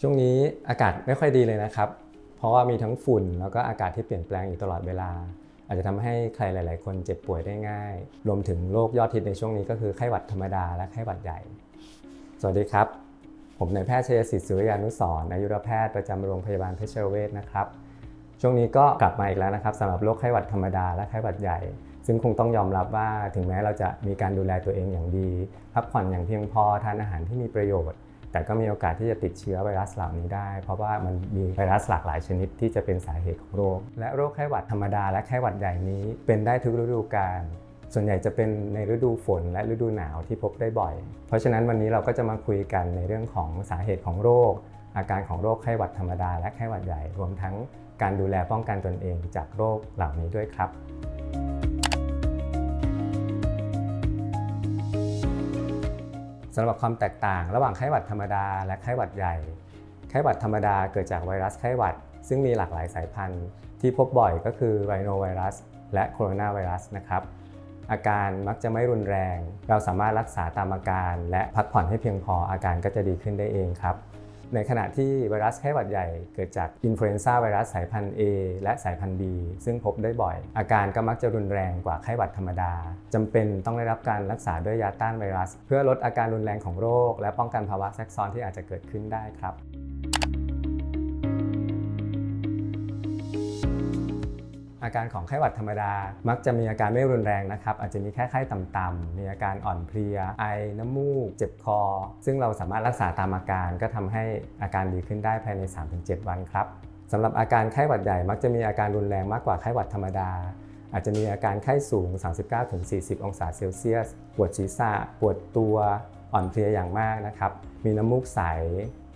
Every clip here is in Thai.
ช่วงนี้อากาศไม่ค่อยดีเลยนะครับ เพราะว่ามีทั้งฝุ่นแล้วก็อากาศที่เปลี่ยนแปลงอยู่ตลอดเวลา อาจจะทำให้ใครหลาย ๆ คนเจ็บป่วยได้ง่าย รวมถึงโรคยอดฮิตในช่วงนี้ก็คือไข้หวัดธรรมดาและไข้หวัดใหญ่ สวัสดีครับ ผมนายแพทย์ชัยศิษฐ์สุริยานุสรณ์อายุรแพทย์ประจำโรงพยาบาลเพชรเวชนะครับ ช่วงนี้ก็กลับมาอีกแล้วนะครับสำหรับโรคไข้หวัดธรรมดาและไข้หวัดใหญ่ ซึ่งคงต้องยอมรับว่าถึงแม้เราจะมีการดูแลตัวเองอย่างดี พักผ่อนอย่างเพียงพอทานอาหารที่มีประโยชน์ แต่ก็มีโอกาสที่จะติดเชื้อไวรัสเหล่านี้ได้ เพราะว่ามันมีไวรัสหลากหลายชนิดที่จะเป็นสาเหตุของโรค และโรคไข้หวัดธรรมดาและไข้หวัดใหญ่นี้เป็นได้ทุกฤดูกาลส่วนใหญ่จะเป็นในฤดูฝนและฤดูหนาวที่พบได้บ่อย เพราะฉะนั้นวันนี้เราก็จะมาคุยกันในเรื่องของสาเหตุของโรค อาการของโรคไข้หวัดธรรมดาและไข้หวัดใหญ่ รวมทั้งการดูแลป้องกันตนเองจากโรคเหล่านี้ด้วยครับ สำหรับความแตกต่าง ระหว่างไข้หวัดธรรมดาและไข้หวัดใหญ่ ไข้หวัดธรรมดาเกิดจากไวรัสไข้หวัด ซึ่งมีหลากหลายสายพันธุ์ ที่พบบ่อยก็คือไรโนไวรัส และโคโรนาไวรัสนะครับ อาการมักจะไม่รุนแรง เราสามารถรักษาตามอาการ และพักผ่อนให้เพียงพออาการก็จะดีขึ้นได้เองครับ ในขณะที่ไวรัสไข้หวัดใหญ่เกิดจากอินฟลูเอนซ่าไวรัสสายพันธุ์ A และสายพันธุ์ B ซึ่งพบได้บ่อย อาการก็มักจะรุนแรงกว่าไข้หวัดธรรมดาจำเป็นต้องได้รับการรักษาด้วยยาต้านไวรัส เพื่อลดอาการรุนแรงของโรค และป้องกันภาวะแทรกซ้อนที่อาจจะเกิดขึ้นได้ครับ อาการของไข้หวัดธรรมดา มักจะมีอาการไม่รุนแรงนะครับ อาจจะมีแค่ไข้ต่ำๆมีอาการอ่อนเพลีย ไอ น้ำมูก เจ็บคอ ซึ่งเราสามารถรักษาตามอาการก็ทำให้อาการดีขึ้นได้ภายใน 3-7 วันครับสำหรับอาการไข้หวัดใหญ่มักจะมีอาการรุนแรงมากกว่าไข้หวัดธรรมดา อาจจะมีอาการไข้สูง 39-40 องศาเซลเซียส ปวดศีรษะ ปวดตัวอ่อนเพลียอย่างมากนะครับ มีน้ำมูกใส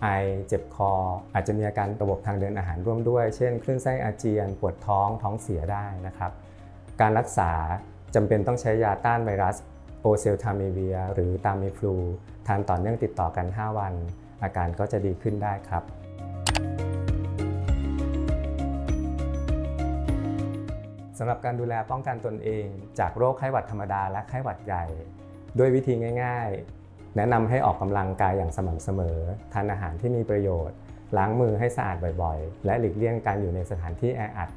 ไอ เจ็บคอ อาจจะมีอาการระบบทางเดินอาหารร่วมด้วย เช่น คลื่นไส้อาเจียน ปวดท้อง ท้องเสียได้นะครับ การรักษาจำเป็นต้องใช้ยาต้านไวรัสโอเซลทามีเวีย หรือตามีฟลูทานต่อเนื่องติดต่อกัน 5 วัน อาการก็จะดีขึ้นได้ครับสำหรับการดูแลป้องกันตนเอง จากโรคไข้หวัดธรรมดาและไข้หวัดใหญ่ ด้วยวิธีง่าย แนะนำให้ออกกำลังกายอย่างสม่ำเสมอ ทานอาหารที่มีประโยชน์ ล้างมือให้สะอาดบ่อยๆ และหลีกเลี่ยงการอยู่ในสถานที่แออัด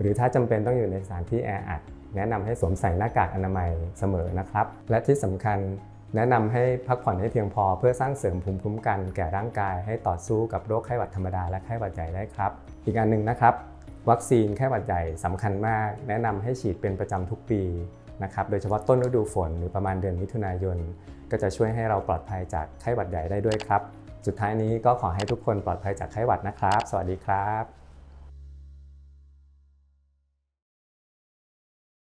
หรือถ้าจำเป็นต้องอยู่ในสถานที่แออัด แนะนำให้สวมใส่หน้ากากอนามัยเสมอนะครับ และที่สำคัญแนะนำให้พักผ่อนให้เพียงพอเพื่อสร้างเสริมภูมิคุ้มกันแก่ร่างกายให้ต่อสู้กับโรคไข้หวัดธรรมดาและไข้หวัดใหญ่ได้ครับ อีกอันหนึ่งนะครับ วัคซีนไข้หวัดใหญ่สำคัญมาก แนะนำให้ฉีดเป็นประจำทุกปี นะครับโดยเฉพาะต้นฤดูฝนหรือประมาณเดือนมิถุนายน ก็จะช่วยให้เราปลอดภัยจากไข้หวัดใหญ่ได้ด้วยครับ สุดท้ายนี้ก็ขอให้ทุกคนปลอดภัยจากไข้หวัดนะครับ สวัสดีครับ